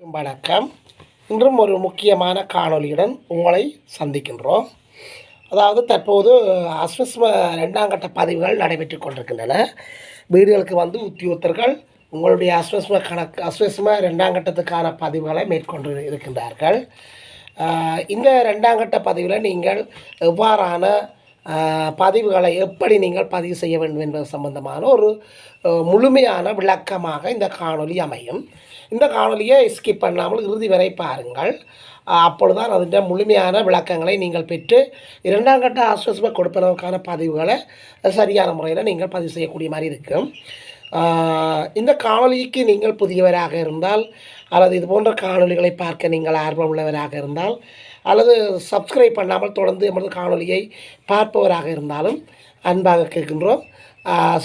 வணக்கம். இன்றும் ஒரு முக்கியமான காணொலியுடன் உங்களை சந்திக்கின்றோம். அதாவது தற்போது அஸ்வஸ்ம ரெண்டாம் கட்ட பதிவுகள் நடைபெற்று கொண்டிருக்கின்றன. வீடுகளுக்கு வந்து உத்தியோகத்தர்கள் உங்களுடைய அஸ்வஸ்ம கணக்கு அஸ்வஸ்ம ரெண்டாம் கட்டத்துக்கான பதிவுகளை மேற்கொண்டு இருக்கின்றார்கள். இந்த ரெண்டாம் கட்ட பதிவில் நீங்கள் எவ்வாறான பதிவுகளை எப்படி நீங்கள் பதிவு செய்ய வேண்டும் என்பது சம்பந்தமான ஒரு முழுமையான விளக்கமாக இந்த காணொலி அமையும். இந்த காணொலியை ஸ்கிப் பண்ணாமல் இறுதி வரை பாருங்கள். அப்பொழுதுதான் அதன் முழுமையான விளக்கங்களை நீங்கள் பெற்று இரண்டாம் கட்ட ஆஸ்வசமாக கொடுப்பதற்கான பதிவுகளை சரியான முறையில் நீங்கள் பதிவு செய்யக்கூடிய மாதிரி இருக்கும். இந்த காணொலிக்கு நீங்கள் புதியவராக இருந்தால் அல்லது இது போன்ற காணொலிகளை பார்க்க நீங்கள் ஆர்வம் உள்ளவராக இருந்தால் அல்லது சப்ஸ்கிரைப் பண்ணாமல் தொடர்ந்து எமது காணொளியை பார்ப்பவராக இருந்தாலும் அன்பாக கேட்கின்றோம்.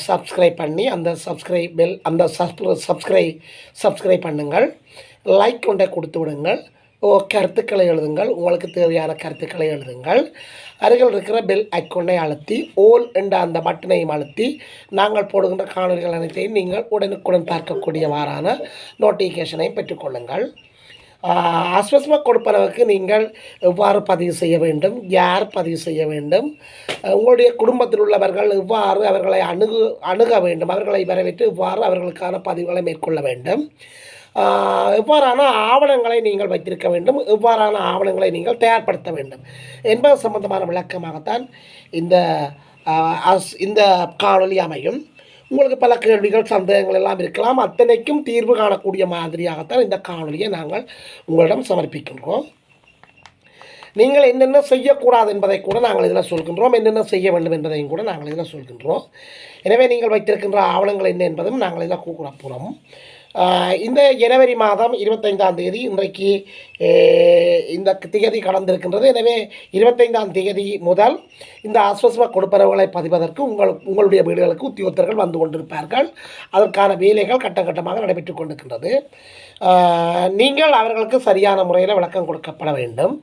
சப்ஸ்கிரைப் பண்ணி அந்த சப்ஸ்கிரைப் பெல் அந்த சப்ஸ்கிரைப் சப்ஸ்கிரைப் பண்ணுங்கள். லைக் கொண்டே கொடுத்து விடுங்கள். ஓ கருத்துக்களை எழுதுங்கள். உங்களுக்கு தேவையான கருத்துக்களை எழுதுங்கள். அருகில் இருக்கிற பெல் ஐக்கொண்டை அழுத்தி ஓல் என்ற அந்த பட்டனையும் அழுத்தி நாங்கள் போடுகின்ற காணொலிகள் அனைத்தையும் நீங்கள் உடனுக்குடன் பார்க்கக்கூடியவாறான நோட்டிஃபிகேஷனை பெற்றுக்கொள்ளுங்கள். அஸ்வஸ்ம கொடுப்பனவுக்கு நீங்கள் எவ்வாறு பதிவு செய்ய வேண்டும்? யார் பதிவு செய்ய வேண்டும்? உங்களுடைய குடும்பத்தில் உள்ளவர்கள் எவ்வாறு அவர்களை அணுகு அணுக வேண்டும்? அவர்களை வரவேற்று எவ்வாறு அவர்களுக்கான பதிவுகளை மேற்கொள்ள வேண்டும்? எவ்வாறான ஆவணங்களை நீங்கள் வைத்திருக்க வேண்டும்? எவ்வாறான ஆவணங்களை நீங்கள் தயார்படுத்த வேண்டும்? என்பது சம்பந்தமான விளக்கமாகத்தான் இந்த அஸ் இந்த காணொலி அமையும். உங்களுக்கு பல கேள்விகள் சந்தேகங்கள் எல்லாம் இருக்கலாம். அத்தனைக்கும் தீர்வு காணக்கூடிய மாதிரியாகத்தான் இந்த காணொலியை நாங்கள் உங்களிடம் சமர்ப்பிக்கின்றோம். நீங்கள் என்னென்ன செய்யக்கூடாது என்பதை கூட நாங்கள் இதில் சொல்கின்றோம். என்னென்ன செய்ய வேண்டும் என்பதையும் கூட நாங்கள் இதில் சொல்கின்றோம். எனவே நீங்கள் வைத்திருக்கின்ற ஆவணங்கள் என்ன என்பதும் நாங்கள் இதில் கூற போகிறோம். இந்த ஜனவரி மாதம் இருபத்தைந்தாம் தேதி இன்றைக்கு இந்த திகதி கடந்திருக்கின்றது. எனவே இருபத்தைந்தாம் தேதி முதல் இந்த ஆஸ்வஸ்ம கொடுப்பனவுகளை பதிவதற்கு உங்கள் உங்களுடைய வீடுகளுக்கு உத்தியோகத்தர்கள் வந்து கொண்டிருப்பார்கள். அதற்கான வேலைகள் கட்டம் கட்டமாக நடைபெற்று கொண்டிருக்கின்றது நீங்கள் அவர்களுக்கு சரியான முறையில் விளக்கம் கொடுக்கப்பட வேண்டும்.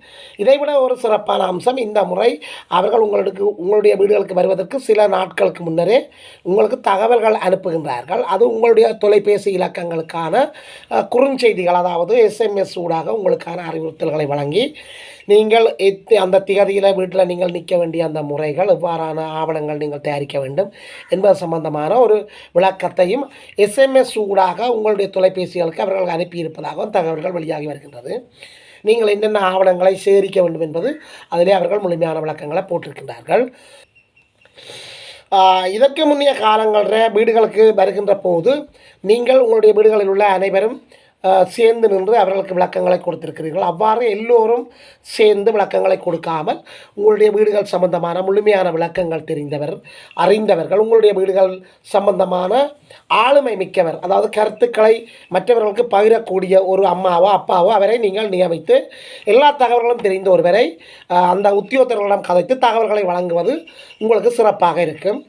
இதைவிட ஒரு சிறப்பான அம்சம் இந்த முறை அவர்கள் உங்களுக்கு உங்களுடைய வீடுகளுக்கு வருவதற்கு சில நாட்களுக்கு முன்னரே உங்களுக்கு தகவல்கள் அனுப்புகின்றார்கள். அது உங்களுடைய தொலைபேசி இலக்கங்கள் உங்களுக்கான குறுஞ்செய்திகள் அதாவது எஸ்எம்எஸ் ஊடாக உங்களுக்கான அறிவுறுத்தல்களை வழங்கி நீங்கள் எத் அந்த திகதியில் வீட்டில் நீங்கள் நிற்க வேண்டிய அந்த முறைகள் எவ்வாறான ஆவணங்கள் நீங்கள் தயாரிக்க வேண்டும் என்பது சம்பந்தமான ஒரு விளக்கத்தையும் எஸ்எம்எஸ் ஊடாக உங்களுடைய தொலைபேசிகளுக்கு அவர்கள் அனுப்பியிருப்பதாகவும் தகவல்கள் வெளியாகி வருகின்றது. நீங்கள் என்னென்ன ஆவணங்களை சேகரிக்க வேண்டும் என்பது அதிலே அவர்கள் முழுமையான விளக்கங்களை போட்டிருக்கின்றார்கள். இதற்கு முன்னைய காலங்களில் வீடுகளுக்கு வருகின்ற போது நீங்கள் உங்களுடைய வீடுகளில் உள்ள அனைவரும் சேர்ந்து நின்று அவர்களுக்கு விளக்கங்களை கொடுத்திருக்கிறீர்கள். அவ்வாறு எல்லோரும் சேர்ந்து விளக்கங்களை கொடுக்காமல் உங்களுடைய வீடுகள் சம்பந்தமான முழுமையான விளக்கங்கள் தெரிந்தவர் அறிந்தவர்கள் உங்களுடைய வீடுகள் சம்பந்தமான ஆளுமை மிக்கவர் அதாவது கருத்துக்களை மற்றவர்களுக்கு பகிரக்கூடிய ஒரு அம்மாவோ அப்பாவோ அவரை நீங்கள் நியமித்து எல்லா தகவல்களும் தெரிந்த ஒருவரை அந்த உத்தியோகத்தர்களிடம் கதைத்து தகவல்களை வழங்குவது உங்களுக்கு சிறப்பாக இருக்கும்.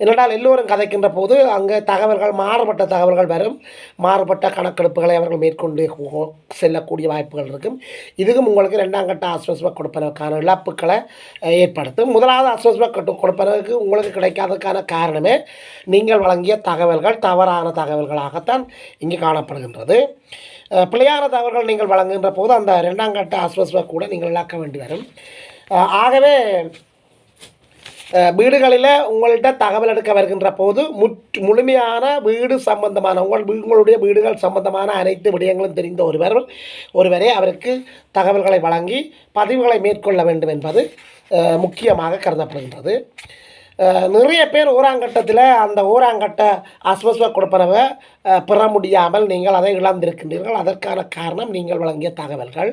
என்னென்றால் எல்லோரும் கதைக்கின்ற போது அங்கே தகவல்கள் மாறுபட்ட தகவல்கள் வரும். மாறுபட்ட கணக்கெடுப்புகளை அவர்கள் மேற்கொண்டு செல்லக்கூடிய வாய்ப்புகள் இருக்கும். இதுக்கும் உங்களுக்கு ரெண்டாம் கட்ட ஆஸ்வஸ்ம கொடுப்பதற்கான இழப்புகளை ஏற்படுத்தும். முதலாவது ஆஸ்வஸ்ம கட்டு கொடுப்பதற்கு உங்களுக்கு கிடைக்காததுக்கான காரணமே நீங்கள் வழங்கிய தகவல்கள் தவறான தகவல்களாகத்தான் இங்கே காணப்படுகின்றது. பிள்ளையான தகவல்கள் நீங்கள் வழங்குகின்ற போது அந்த ரெண்டாம் கட்ட ஆஸ்வஸ்ம கூட நீங்கள் இழக்க வேண்டி வரும். ஆகவே வீடுகளில் உங்கள்கிட்ட தகவல் எடுக்க வருகின்ற போது முற்று முழுமையான வீடு சம்பந்தமான உங்கள் உங்களுடைய வீடுகள் சம்பந்தமான அனைத்து விடயங்களும் தெரிந்த ஒருவர் ஒருவரே அவருக்கு தகவல்களை வழங்கி பதிவுகளை மேற்கொள்ள வேண்டும் என்பது முக்கியமாக கருதப்படுகின்றது. நிறைய பேர் ஊராங்கட்டத்தில் அந்த ஊராங்கட்ட அஸ்வஸ்வ கொடுப்பனவை பெற முடியாமல் நீங்கள் அதை இழந்திருக்கின்றீர்கள். அதற்கான காரணம் நீங்கள் வழங்கிய தகவல்கள்.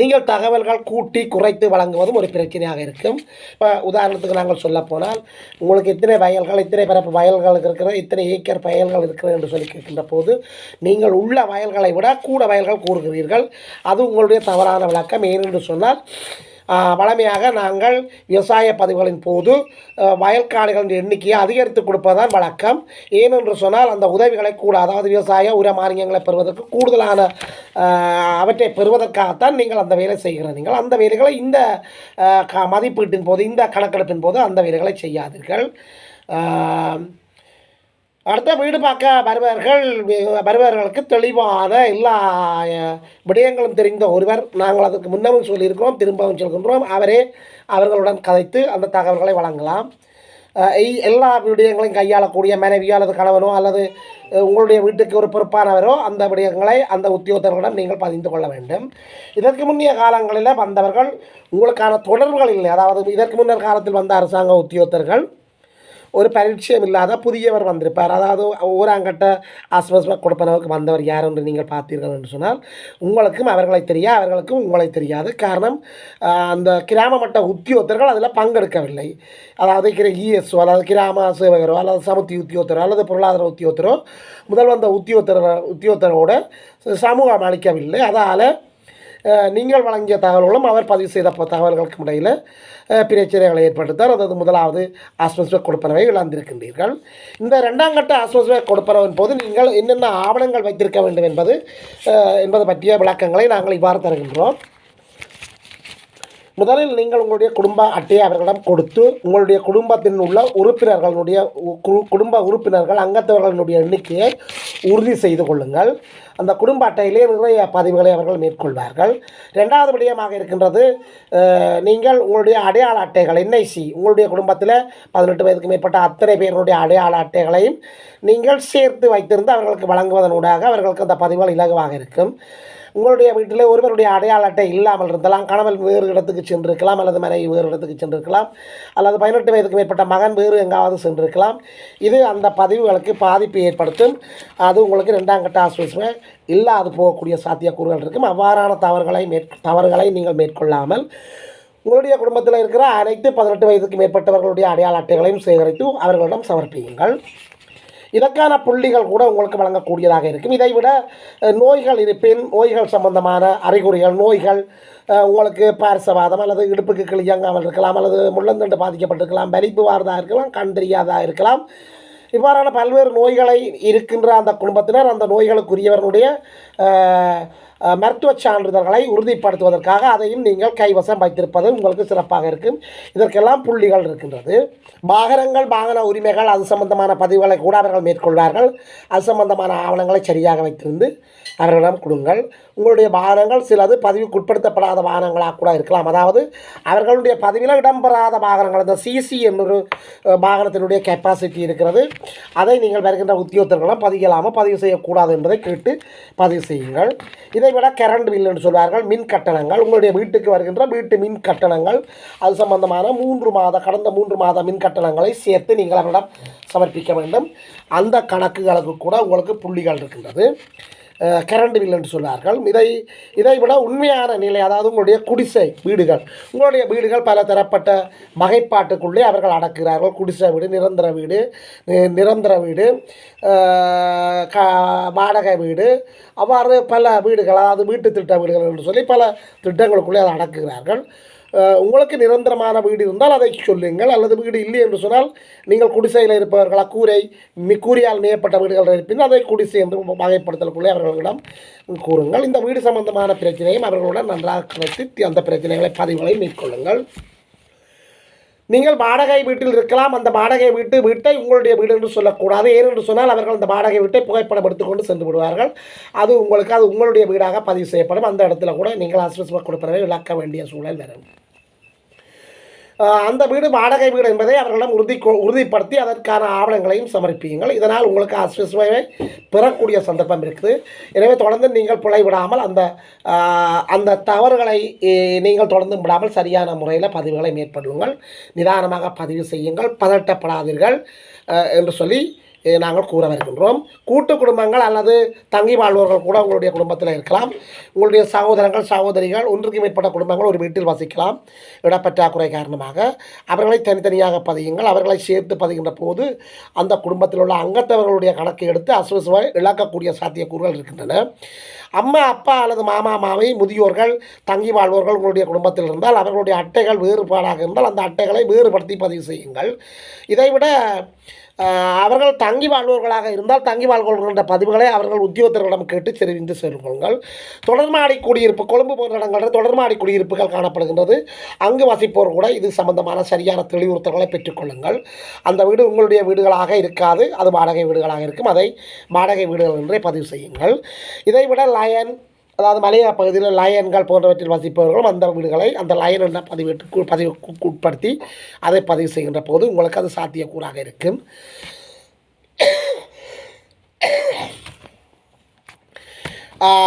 நீங்கள் தகவல்கள் கூட்டி குறைத்து வழங்குவதும் ஒரு பிரச்சனையாக இருக்கும். இப்போ உதாரணத்துக்கு நாங்கள் சொல்ல போனால் உங்களுக்கு இத்தனை வயல்கள் இத்தனை பரப்பு வயல்கள் இருக்கிற இத்தனை ஏக்கர் வயல்கள் இருக்கிறது என்று சொல்லி கேட்கின்ற போது நீங்கள் உள்ள வயல்களை விட கூட வயல்கள் கூறுகிறீர்கள். அது உங்களுடைய தவறான விளக்கம். ஏனென்று சொன்னால் வழமையாக நாங்கள் விவசாய பதிவுகளின் போது வயல்காடுகளின் எண்ணிக்கையை அதிகரித்து கொடுப்பதுதான் வழக்கம். ஏனென்று சொன்னால் அந்த உதவிகளை கூட அதாவது விவசாய உர மானியங்களை பெறுவதற்கு கூடுதலான அவற்றை பெறுவதற்காகத்தான் நீங்கள் அந்த வேலை செய்கிறீர்கள். அந்த வேலைகளை இந்த மதிப்பீட்டின் போது இந்த கணக்கெடுப்பின் போது அந்த வேலைகளை செய்யாதீர்கள். அடுத்த வீடு பார்க்க வருபவர்கள் வருபவர்களுக்கு தெளிவான எல்லா விடயங்களும் தெரிந்த ஒருவர் நாங்கள் அதுக்கு முன்னமும் சொல்லியிருக்கிறோம் திரும்பவும் சொல்கின்றோம். அவரே அவர்களுடன் கதைத்து அந்த தகவல்களை வழங்கலாம். எல்லா விடயங்களையும் கையாளக்கூடிய மனைவியோ அல்லது கணவனோ அல்லது உங்களுடைய வீட்டுக்கு ஒரு பொறுப்பானவரோ அந்த விடயங்களை அந்த உத்தியோகத்தர்களிடம் நீங்கள் பதிந்து கொள்ள வேண்டும். இதற்கு முன்னைய காலங்களில் வந்தவர்கள் உங்களுக்கான தொடர்புகள் இல்லை. அதாவது இதற்கு முன்னர் காலத்தில் வந்த அரசாங்க உத்தியோகத்தர்கள் ஒரு பரிச்சயம் இல்லாத புதியவர் வந்திருப்பார். அதாவது ஊராங்கட்ட ஆஸ்பஸ்மாக கொடுப்பனவுக்கு வந்தவர் யார் என்று நீங்கள் பார்த்தீர்கள் என்று சொன்னால் உங்களுக்கும் அவர்களை தெரியா அவர்களுக்கும் உங்களை தெரியாது. காரணம் அந்த கிராம மட்ட உத்தியோகத்தர்கள் அதில் பங்கெடுக்கவில்லை. அதாவது இஎஸ்ஓ அல்லது கிராம சேவகரோ அல்லது சமத்தி உத்தியோகத்தரோ அல்லது பொருளாதார உத்தியோகத்தரோ முதல் வந்த உத்தியோகத்தர உத்தியோகத்தரோட சமூகம் அளிக்கவில்லை. அதால் நீங்கள் வழங்கிய தகவல்களும் அவர் பதிவு செய்த தகவல்களுக்கும் இடையில் பிரச்சனைகளை ஏற்படுத்தார். அதாவது முதலாவது ஆஸ்பஸ்பேக் கொடுப்பனவை இழந்திருக்கின்றீர்கள். இந்த ரெண்டாம் கட்ட ஆஸ்பஸ்பேக் கொடுப்பனவின் போது நீங்கள் என்னென்ன ஆவணங்கள் வைத்திருக்க வேண்டும் என்பது என்பது பற்றிய விளக்கங்களை நாங்கள் இவ்வாறு தருகின்றோம். முதலில் நீங்கள் உங்களுடைய குடும்ப அட்டையை அவர்களிடம் கொடுத்து உங்களுடைய குடும்பத்தில் உள்ள உறுப்பினர்களுடைய உ- கு- குடும்ப உறுப்பினர்கள் அங்கத்தவர்களுடைய எண்ணிக்கையை உறுதி செய்து கொள்ளுங்கள். அந்த குடும்ப அட்டையிலே நிறைய பதிவுகளை அவர்கள் மேற்கொள்வார்கள். ரெண்டாவது விடயமாக இருக்கின்றது நீங்கள் உங்களுடைய அடையாள அட்டைகள் என்ஐசி உங்களுடைய குடும்பத்தில் பதினெட்டு வயதுக்கு மேற்பட்ட அத்தனை பேருடைய அடையாள அட்டைகளையும் நீங்கள் சேர்த்து வைத்திருந்து அவர்களுக்கு வழங்குவதனூடாக அவர்களுக்கு அந்த பதிவுகள் இலகுவாக இருக்கும். உங்களுடைய வீட்டில் ஒருவருடைய அடையாள அட்டை இல்லாமல் இருந்தலாம் கணவன் வேறு இடத்துக்கு சென்றிருக்கலாம் அல்லது மனைவி வேறு இடத்துக்கு சென்றிருக்கலாம் அல்லது பதினெட்டு வயதுக்கு மேற்பட்ட மகன் வேறு எங்காவது சென்றிருக்கலாம். இது அந்த பதிவுகளுக்கு பாதிப்பு ஏற்படுத்தும். அது உங்களுக்கு ரெண்டாம் கட்ட ஆஸ்பெஸ்மே இல்லாது போகக்கூடிய சாத்தியக்கூறுகள் இருக்கும். அவ்வாறான தவறுகளை மேற் தவறுகளை நீங்கள் மேற்கொள்ளாமல் உங்களுடைய குடும்பத்தில் இருக்கிற அனைத்து பதினெட்டு வயதுக்கு மேற்பட்டவர்களுடைய அடையாள அட்டைகளையும் சேகரித்து அவர்களிடம் சமர்ப்பியுங்கள். இதற்கான புள்ளிகள் கூட உங்களுக்கு வழங்கக்கூடியதாக இருக்கும். இதை விட நோய்கள் இருப்பின் நோய்கள் சம்பந்தமான அறிகுறிகள் நோய்கள் உங்களுக்கு பாரசவாதம் அல்லது இடுப்புக்கு கிளியங்காமல் இருக்கலாம் அல்லது முள்ளந்தண்டு பாதிக்கப்பட்டிருக்கலாம் பலிப்பு வாரதாக இருக்கலாம் கண் இருக்கலாம். இவ்வாறான பல்வேறு நோய்களை இருக்கின்ற அந்த குடும்பத்தினர் அந்த நோய்களுக்குரியவர்களுடைய மருத்துவ சான்றிதழ்களை உறுதிப்படுத்துவதற்காக அதையும் நீங்கள் கைவசம் வைத்திருப்பது உங்களுக்கு சிறப்பாக இருக்கும். இதற்கெல்லாம் புள்ளிகள் இருக்கின்றது. வாகனங்கள் வாகன உரிமைகள் அது சம்பந்தமான பதிவுகளை கூட அவர்கள் மேற்கொள்வார்கள். அது சம்பந்தமான ஆவணங்களை சரியாக வைத்திருந்து அவர்களிடம் கொடுங்கள். உங்களுடைய வாகனங்கள் சிலது பதிவுக்குட்படுத்தப்படாத வாகனங்களாக கூட இருக்கலாம். அதாவது அவர்களுடைய பதிவில் இடம்பெறாத வாகனங்கள் இந்த சிசி என்னொரு வாகனத்தினுடைய கெப்பாசிட்டி இருக்கிறது. அதை நீங்கள் வருகின்ற உத்தியோகத்தர்களும் பதியலாமல் பதிவு செய்யக்கூடாது என்பதை கேட்டு பதிவு செய்யுங்கள். இதை விட கரண்ட் பில் என்று சொல்வார்கள். மின் கட்டணங்கள். உங்களுடைய வீட்டுக்கு வருகின்ற வீட்டு மின் கட்டணங்கள். அது சம்பந்தமான மூன்று மாத கடந்த மூன்று மாத மின் கட்டணங்களை சேர்த்து நீங்கள் அவரிடம் சமர்ப்பிக்க வேண்டும். அந்த கணக்குகளுக்கு கூட உங்களுக்கு புள்ளிகள் இருக்கின்றது. கரண்ட் பில் என்று சொன்னார்கள். இதை இதை விட உண்மையான நிலை அதாவது உங்களுடைய குடிசை வீடுகள் உங்களுடைய வீடுகள் பல தரப்பட்ட வகைப்பாட்டுக்குள்ளே அவர்கள் அடக்குகிறார்கள் குடிசை வீடு நிரந்தர வீடு நிரந்தர வீடு க வாடகை வீடு அவ்வாறு பல வீடுகள் அதாவது வீட்டு திட்ட வீடுகள் என்று சொல்லி பல திட்டங்களுக்குள்ளே அதை அடக்குகிறார்கள். உங்களுக்கு நிரந்தரமான வீடு இருந்தால் அதை சொல்லுங்கள். அல்லது வீடு இல்லை என்று சொன்னால் நீங்கள் குடிசையில் இருப்பவர்களா கூரை மிக்கூரியால் கூரையால் மேற்பட்ட வீடுகள் இருப்பின் அதை குடிசை என்று வகைப்படுத்தலுக்குள்ளே அவர்களிடம் கூறுங்கள். இந்த வீடு சம்பந்தமான பிரச்சனையும் அவர்களுடன் நன்றாக கலைத்து அந்த பிரச்சனைகளை பதிவுகளை மேற்கொள்ளுங்கள். நீங்கள் வாடகை வீட்டில் இருக்கலாம். அந்த வாடகை வீட்டு வீட்டை உங்களுடைய வீடு என்று சொல்லக்கூடாது. ஏனென்று சொன்னால் அவர்கள் அந்த வாடகை வீட்டை புகைப்படம் எடுத்துக்கொண்டு சென்று விடுவார்கள். அது உங்களுக்கு அது உங்களுடைய வீடாக பதிவு செய்யப்படும். அந்த இடத்துல கூட நீங்கள் அஸ்வஸ்மாக கொடுப்பதை விளக்க வேண்டிய சூழல் வரும். அந்த வீடு வாடகை வீடு என்பதை அவர்களிடம் உறுதி உறுதிப்படுத்தி அதற்கான ஆவணங்களையும் சமர்ப்பியுங்கள். இதனால் உங்களுக்கு அஸ்வஸ்மையை பெறக்கூடிய சந்தர்ப்பம் இருக்குது. எனவே தொடர்ந்து நீங்கள் பிழை விடாமல் அந்த அந்த தவறுகளை நீங்கள் தொடர்ந்து விடாமல் சரியான முறையில் பதிவுகளை மேற்கொள்ளுங்கள். நிதானமாக பதிவு செய்யுங்கள். பதட்டப்படாதீர்கள் என்று சொல்லி நாங்கள் கூற வருகின்றோம் கூட்டு குடும்பங்கள் அல்லது தங்கி வாழ்வோர்கள் கூட உங்களுடைய குடும்பத்தில் இருக்கலாம். உங்களுடைய சகோதரங்கள் சகோதரிகள் ஒன்றுக்கு மேற்பட்ட குடும்பங்கள் ஒரு வீட்டில் வசிக்கலாம். இடப்பற்றாக்குறை காரணமாக. அவர்களை தனித்தனியாக பதியுங்கள். அவர்களை சேர்த்து பதிகின்ற போது அந்த குடும்பத்தில் உள்ள அங்கத்தவர்களுடைய கணக்கை எடுத்து அசுவசுவை இழக்கக்கூடிய சாத்தியக்கூறுகள் இருக்கின்றன. அம்மா அப்பா அல்லது மாமா மாமி முதியோர்கள் தங்கி வாழ்வோர்கள் உங்களுடைய குடும்பத்தில் இருந்தால் அவர்களுடைய அட்டைகள் வேறுபாடாக இருந்தால் அந்த அட்டைகளை வேறுபடுத்தி பதிவு செய்யுங்கள். இதைவிட அவர்கள் தங்கி வாழ்வோர்களாக இருந்தால் தங்கி வாழ்கின்ற பதிவுகளை அவர்கள் உத்தியோகத்தர்களிடம் கேட்டு தெரிவித்து செல்லுங்கள். தொடர்மாடி குடியிருப்பு கொழும்பு போன்ற இடங்களில் தொடர்மாடி குடியிருப்புகள் காணப்படுகின்றது. அங்கு வசிப்போர் கூட இது சம்பந்தமான சரியான தெளிவுறுத்தல்களை பெற்றுக்கொள்ளுங்கள் அந்த வீடு உங்களுடைய வீடுகளாக இருக்காது. அது வாடகை வீடுகளாக இருக்கும். அதை வாடகை வீடுகள் என்றே பதிவு செய்யுங்கள். இதைவிட லயன் அதாவது மலையா பகுதியில் லயன்கள் போன்றவற்றில் வசிப்பவர்களும் அந்த வீடுகளை அந்த லயன் என்ற பதிவிட்டு பதிவுக்கு உட்படுத்தி அதை பதிவு செய்கின்ற போது உங்களுக்கு அது சாத்தியக்கூறாக இருக்கும்.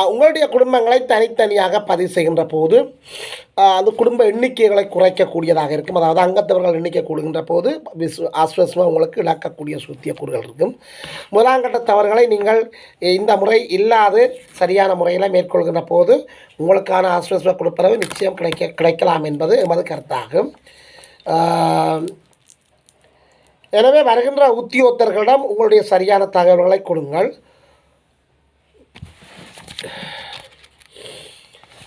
உங்களுடைய குடும்பங்களை தனித்தனியாக பதிவு செய்கின்ற போது அது குடும்ப எண்ணிக்கைகளை குறைக்கக்கூடியதாக இருக்கும். அதாவது அங்கத்தவர்கள் எண்ணிக்கை கூடுகின்ற போது விஸ் ஆஸ்வசமாக உங்களுக்கு இழக்கக்கூடிய சுத்தியக்கூறுகள் இருக்கும். முதலாம் கட்ட தவறுகளை நீங்கள் இந்த முறை இல்லாது சரியான முறையில் மேற்கொள்கின்ற போது உங்களுக்கான ஆஸ்வஸ்ம கொடுப்பளவு நிச்சயம் கிடைக்க கிடைக்கலாம் என்பது எமது கருத்தாகும். எனவே வருகின்ற உத்தியோகத்தர்களிடம் உங்களுடைய சரியான தகவல்களை கொடுங்கள்.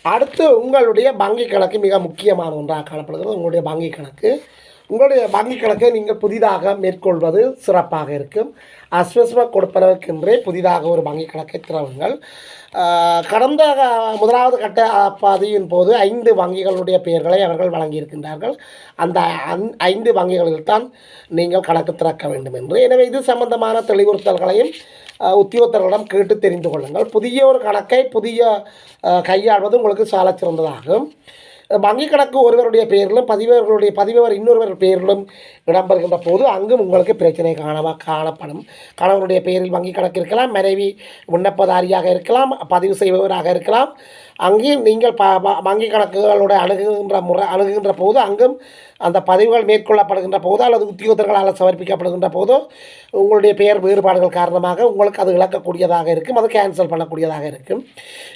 அடுத்து உங்களுடைய வங்கி கணக்கு மிக முக்கியமான ஒன்றாக காணப்படுகிறது. உங்களுடைய வங்கி கணக்கு. உங்களுடைய வங்கி கணக்கை நீங்கள் புதிதாக மேற்கொள்வது சிறப்பாக இருக்கும். அஸ்வஸ்ம கொடுப்பதற்கென்றே புதிதாக ஒரு வங்கி கணக்கை திறவுங்கள். கடந்த முதலாவது கட்ட பாதையின் போது ஐந்து வங்கிகளுடைய பெயர்களை அவர்கள் வழங்கியிருக்கின்றார்கள். அந்த அந்- ஐந்து வங்கிகளில் தான் நீங்கள் கணக்கு திறக்க வேண்டும் என்று. எனவே இது சம்பந்தமான தெளிவுறுத்தல்களையும் உத்தியோகத்தர்களிடம் கேட்டு தெரிந்து கொள்ளுங்கள். புதிய ஒரு கணக்கை புதிய கையாள்வது உங்களுக்கு சால சிறந்ததாகும். வங்கி கணக்கு ஒருவருடைய பெயரிலும் பதிவர்களுடைய பதிவவர் இன்னொருவர் பெயரிலும் இடம்பெறுகின்ற போது அங்கும் உங்களுக்கு பிரச்சனை காணவா காணப்படும். கணவனுடைய பெயரில் வங்கி கணக்கு இருக்கலாம் மனைவி விண்ணப்பதாரியாக இருக்கலாம் பதிவு செய்பவராக இருக்கலாம். அங்கேயும் நீங்கள் ப வ- வங்கி கணக்குகளோட அணுகுகின்ற முறை அணுகுகின்ற போது அங்கும் அந்த பதிவுகள் மேற்கொள்ளப்படுகின்ற போதோ அல்லது உத்தியோகத்தர்களால் சமர்ப்பிக்கப்படுகின்ற போதோ உங்களுடைய பெயர் வேறுபாடுகள் காரணமாக உங்களுக்கு அது இழக்கக்கூடியதாக இருக்கும் அது கேன்சல் பண்ணக்கூடியதாக இருக்கும்.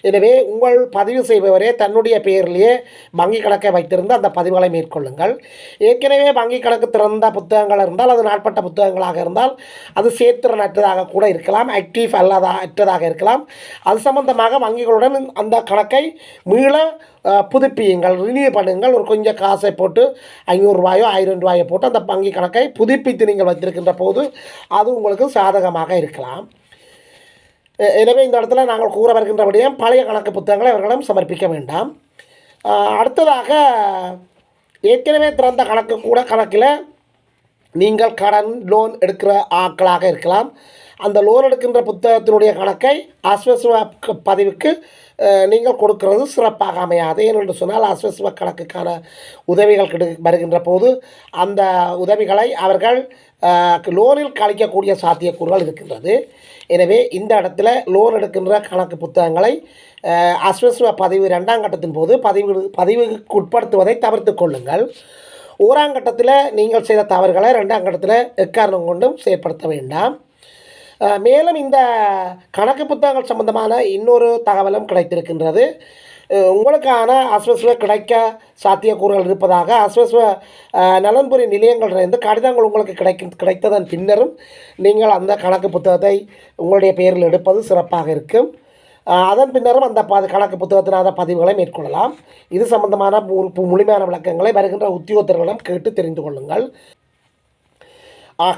எனவே உங்கள் பதிவு செய்பவரே தன்னுடைய பெயரிலேயே வங்கி கணக்கை வைத்திருந்து அந்த பதிவுகளை மேற்கொள்ளுங்கள். ஏற்கனவே வங்கி கணக்கு திறந்த புத்தகங்கள் இருந்தால் அது நாட்பட்ட புத்தகங்களாக இருந்தால் அது சேர்த்திறனற்றதாக கூட இருக்கலாம் ஆக்டிவ் அல்லாத அற்றதாக இருக்கலாம். அது சம்பந்தமாக வங்கிகளுடன் அந்த கணக்கை மீள புதுப்பியுங்கள் ரினியூ பண்ணுங்கள். ஒரு கொஞ்சம் காசை போட்டு ஐநூறுரூவாயோ ஆயிரம் ரூபாயோ போட்டு அந்த வங்கி கணக்கை புதுப்பித்து நீங்கள் வைத்திருக்கின்ற போது அது உங்களுக்கு சாதகமாக இருக்கலாம். எனவே இந்த இடத்துல நாங்கள் கூற வருகின்றபடியும் பழைய கணக்கு புத்தகங்களை அவர்களிடம் சமர்ப்பிக்க வேண்டாம். அடுத்ததாக ஏற்கனவே திறந்த கணக்கு கூட கணக்கில் நீங்கள் கடன் லோன் எடுக்கிற ஆட்களாக இருக்கலாம். அந்த லோன் எடுக்கின்ற புத்தகத்தினுடைய கணக்கை அஸ்வஸ்வ பதிவுக்கு நீங்கள் கொடுக்கிறது சிறப்பாக அமையாது. ஏனென்று சொன்னால் அஸ்வஸ்வ கணக்குக்கான உதவிகள் கிடை வருகின்ற போது அந்த உதவிகளை அவர்கள் லோனில் கழிக்கக்கூடிய சாத்தியக்கூறுகள் இருக்கின்றது. எனவே இந்த இடத்துல லோன் எடுக்கின்ற கணக்கு புத்தகங்களை அஸ்வஸ்வ பதிவு ரெண்டாம் கட்டத்தின் போது பதிவு பதிவுக்கு உட்படுத்துவதை தவிர்த்து கொள்ளுங்கள். ஓராம் கட்டத்தில் நீங்கள் செய்த தவறுகளை ரெண்டாம் கட்டத்தில் எக்காரணம் கொண்டும் செயற்படுத்த வேண்டாம். மேலும் இந்த கணக்கு புத்தகங்கள் சம்பந்தமான இன்னொரு தகவலும் கிடைத்திருக்கின்றது. உங்களுக்கான அஸ்வஸ்வ கிடைக்க சாத்தியக்கூறுகள் இருப்பதாக அஸ்வஸ்வ நலன்புரி நிலையங்களிலிருந்து கடிதங்கள் உங்களுக்கு கிடைக்கும் கிடைத்ததன் பின்னரும் நீங்கள் அந்த கணக்கு புத்தகத்தை உங்களுடைய பெயரில் எடுப்பது சிறப்பாக இருக்கும். அதன் பின்னரும் அந்த ப கணக்கு புத்தகத்தினாத பதிவுகளை மேற்கொள்ளலாம். இது சம்பந்தமான மு- முழுமையான விளக்கங்களை வருகின்ற உத்தியோகத்தர்களிடம் கேட்டு தெரிந்து கொள்ளுங்கள்.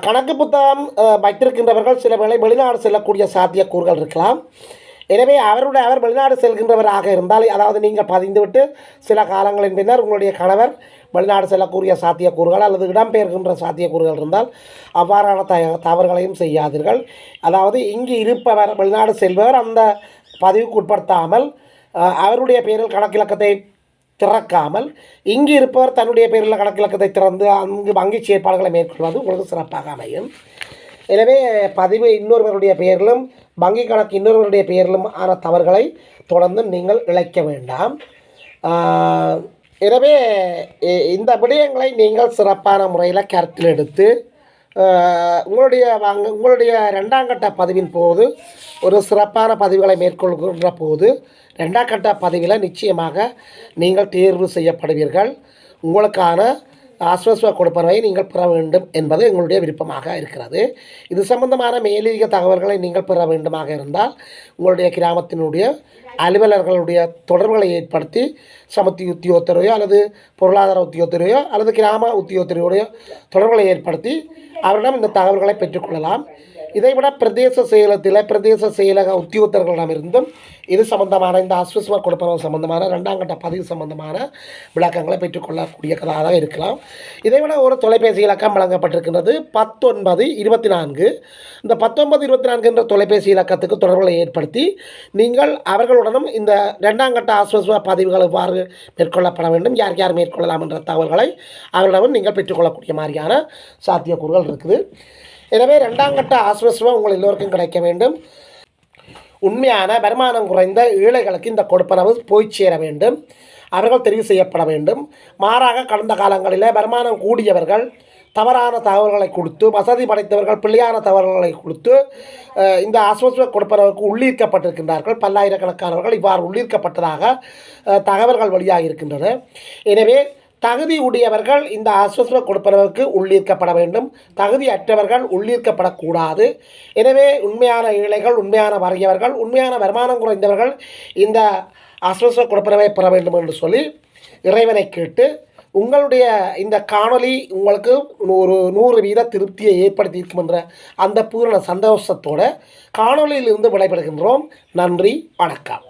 கணக்கு புத்தகம் வைத்திருக்கின்றவர்கள் சில வேளை வெளிநாடு செல்லக்கூடிய சாத்தியக்கூறுகள் இருக்கலாம். எனவே அவருடைய அவர் வெளிநாடு செல்கின்றவராக இருந்தால் அதாவது நீங்கள் பதிந்துவிட்டு சில காலங்களின் பின்னர் உங்களுடைய கணவர் வெளிநாடு செல்லக்கூடிய சாத்தியக்கூறுகள் அல்லது இடம்பெயர்கின்ற சாத்தியக்கூறுகள் இருந்தால் அவ்வாறான த தவறுகளையும் செய்யாதீர்கள். அதாவது இங்கு இருப்பவர் வெளிநாடு செல்பவர் அந்த பதிவுக்கு உட்படுத்தாமல் அவருடைய பேரில் கணக்கிலக்கத்தை திறக்காமல் இங்கு இருப்பவர் தன்னுடைய பேரில் கணக்கிலக்கத்தை திறந்து அங்கு வங்கி செயற்பாடுகளை மேற்கொள்வது உங்களுக்கு சிறப்பாக அமையும். எனவே பதிவு இன்னொருவருடைய பெயரிலும் வங்கி கணக்கு இன்னொருவருடைய பெயரிலும் ஆன தவறுகளை தொடர்ந்து நீங்கள் இழைக்க வேண்டாம். எனவே இந்த விடயங்களை நீங்கள் சிறப்பான முறையில் கருத்தில் எடுத்து உங்களுடைய வாங்க உங்களுடைய ரெண்டாம் கட்ட பதிவின் போது ஒரு சிறப்பான பதிவுகளை மேற்கொள்கின்ற போது ரெண்டாம் கட்ட பதிவில் நிச்சயமாக நீங்கள் தேர்வு செய்யப்படுவீர்கள். உங்களுக்கான ஆஸ்வஸ்வ கொடுப்பனவை நீங்கள் பெற வேண்டும் என்பது எங்களுடைய விருப்பமாக இருக்கிறது. இது சம்பந்தமான மேலதிக தகவல்களை நீங்கள் பெற வேண்டுமாக இருந்தால் உங்களுடைய கிராமத்தினுடைய அலுவலர்களுடைய தொடர்புகளை ஏற்படுத்தி சமத்தி உத்தியோகத்தரையோ அல்லது பொருளாதார உத்தியோகத்தரையோ அல்லது கிராம உத்தியோகத்தரையோடைய தொடர்புகளை ஏற்படுத்தி அவரிடம் இந்த தகவல்களை பெற்றுக்கொள்ளலாம் இதைவிட பிரதேச செயலத்தில் பிரதேச செயலக உத்தியோகத்தர்களிடமிருந்தும் இது சம்பந்தமான இந்த அஸ்வஸ்வ கொடுப்பனவு சம்பந்தமான ரெண்டாம் கட்ட பதிவு சம்பந்தமான விளக்கங்களை பெற்றுக்கொள்ளக்கூடியதாக இருக்கலாம். இதைவிட ஒரு தொலைபேசி இலக்கம் வழங்கப்பட்டிருக்கின்றது பத்தொன்பது இருபத்தி நான்கு இந்த பத்தொன்பது இருபத்தி நான்கு என்ற தொலைபேசி இலக்கத்துக்கு தொடர்புகளை ஏற்படுத்தி நீங்கள் அவர்களுடனும் இந்த ரெண்டாம் கட்ட ஆஸ்வஸ்வ பதிவுகள் எவ்வாறு மேற்கொள்ளப்பட வேண்டும் யார் யார் மேற்கொள்ளலாம் என்ற தகவல்களை அவர்களிடமும் நீங்கள் பெற்றுக்கொள்ளக்கூடிய மாதிரியான சாத்தியக்கூறுகள் இருக்குது. எனவே ரெண்டாம் கட்ட ஆஸ்வஸ்வம் உங்கள் எல்லோருக்கும் கிடைக்க வேண்டும். உண்மையான வருமானம் குறைந்த ஏழைகளுக்கு இந்த கொடுப்பனவு போய் சேர வேண்டும். அவர்கள் தெரிவு செய்யப்பட வேண்டும். மாறாக கடந்த காலங்களில் வருமானம் கூடியவர்கள் தவறான தகவல்களை கொடுத்து வசதி படைத்தவர்கள் பிள்ளையான தகவல்களை கொடுத்து இந்த ஆஸ்வஸ்வ கொடுப்பனவுக்கு உள்ளீர்க்கப்பட்டிருக்கின்றார்கள். பல்லாயிரக்கணக்கானவர்கள் இவ்வாறு உள்ளீர்க்கப்பட்டதாக தகவல்கள் வெளியாக இருக்கின்றன எனவே தகுதி உடையவர்கள் இந்த ஆஸ்வஸ்வ கொடுப்பனவுக்கு உள்ளீர்க்கப்பட வேண்டும். தகுதி அற்றவர்கள் உள்ளீர்க்கப்படக்கூடாது. எனவே உண்மையான ஏழைகள் உண்மையான வறியவர்கள் உண்மையான வருமானம் குறைந்தவர்கள் இந்த ஆஸ்வஸ்வ கொடுப்பனவை பெற வேண்டும் என்று சொல்லி இறைவனை கேட்டு உங்களுடைய இந்த காணொலி உங்களுக்கு ஒரு நூறு வீத திருப்தியை ஏற்படுத்தி இருக்கும் என்ற அந்த பூரண சந்தோஷத்தோட காணொளியிலிருந்து விடைபெறுகின்றோம். நன்றி வணக்கம்.